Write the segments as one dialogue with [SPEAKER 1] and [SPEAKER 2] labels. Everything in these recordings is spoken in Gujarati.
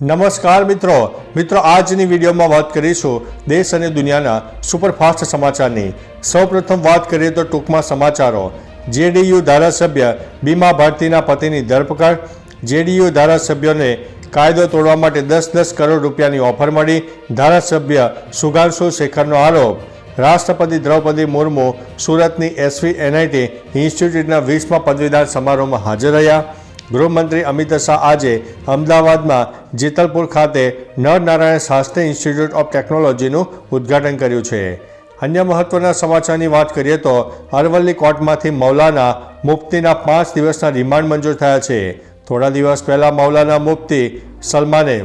[SPEAKER 1] નમસ્કાર મિત્રો. મિત્રો, આજની વિડીયોમાં વાત કરીશું દેશ અને દુનિયાના સુપરફાસ્ટ સમાચારની. સૌપ્રથમ વાત કરીએ તો ટૂંકમાં સમાચારો. જેડીયુ ધારાસભ્ય બીમા ભારતીના પતિની ધરપકડ. જેડીયુ ધારાસભ્યોને કાયદો તોડવા માટે દસ દસ કરોડ રૂપિયાની ઓફર મળી. ધારાસભ્ય સુગાંશુ શેખરનો આરોપ. રાષ્ટ્રપતિ દ્રૌપદી મુર્મુ સુરતની એસવી એનઆઈટી ઇન્સ્ટિટ્યૂટના વીસમા પદવીદાન સમારોહમાં હાજર રહ્યા. ગૃહમંત્રી અમિત શાહ આજે અમદાવાદમાં જેતલપુર ખાતે નરનારાયણ શાસ્ત્રી ઇન્સ્ટિટ્યૂટ ઓફ ટેકનોલોજીનું ઉદ્ઘાટન કર્યું છે. અન્ય મહત્વના સમાચારની વાત કરીએ તો અરવલ્લી કોર્ટમાંથી મૌલાના મુફ્તીના પાંચ દિવસના રિમાન્ડ મંજૂર થયા છે. થોડા દિવસ પહેલાં મૌલાના મુફ્તી સલમાને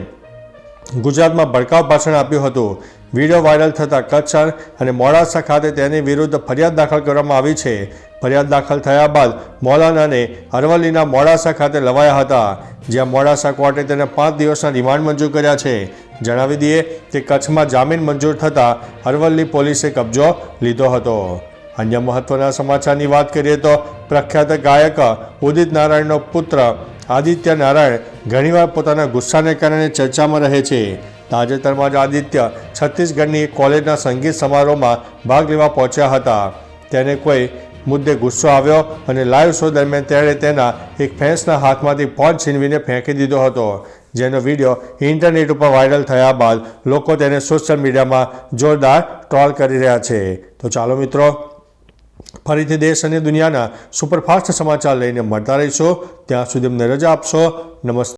[SPEAKER 1] ગુજરાતમાં ભડકાવ ભાષણ આપ્યું હતું. વીડિયો વાયરલ થતાં કચ્છ અને મોડાસા ખાતે તેની વિરુદ્ધ ફરિયાદ દાખલ કરવામાં આવી છે. ફરિયાદ દાખલ થયા બાદ મૌલાનાને અરવલ્લીના મોડાસા ખાતે લવાયા હતા. જ્યાં મોડાસા કોર્ટે તેને પાંચ દિવસના રિમાન્ડ મંજૂર કર્યા છે. જણાવી દઈએ કે કચ્છમાં જામીન મંજૂર થતાં અરવલ્લી પોલીસે કબજો લીધો હતો. અન્ય મહત્વના સમાચારની વાત કરીએ તો પ્રખ્યાત ગાયક ઉદિત નારાયણનો પુત્ર આદિત્ય નારાયણ ઘણીવાર પોતાના ગુસ્સાને કારણે ચર્ચામાં રહે છે. તાજેતરમાં જ આદિત્ય છત્તીસગઢની કોલેજના સંગીત સમારોહમાં ભાગ લેવા પહોંચ્યા હતા. તેને કોઈ મુદ્દે ગુસ્સો આવ્યો અને લાઈવ શો દરમિયાન તેણે તેના એક ફેન્સના હાથમાંથી ફોન છીનવીને ફેંકી દીધો હતો, જેનો વીડિયો ઇન્ટરનેટ ઉપર વાયરલ થયા બાદ લોકો તેને સોશિયલ મીડિયામાં જોરદાર ટ્રોલ કરી રહ્યા છે. તો ચાલો મિત્રો, ફરીથી દેશ અને દુનિયાના સુપરફાસ્ટ સમાચાર લઈને મળતા રહીશો. ત્યાં સુધી અમને રજા આપશો. નમસ્તે.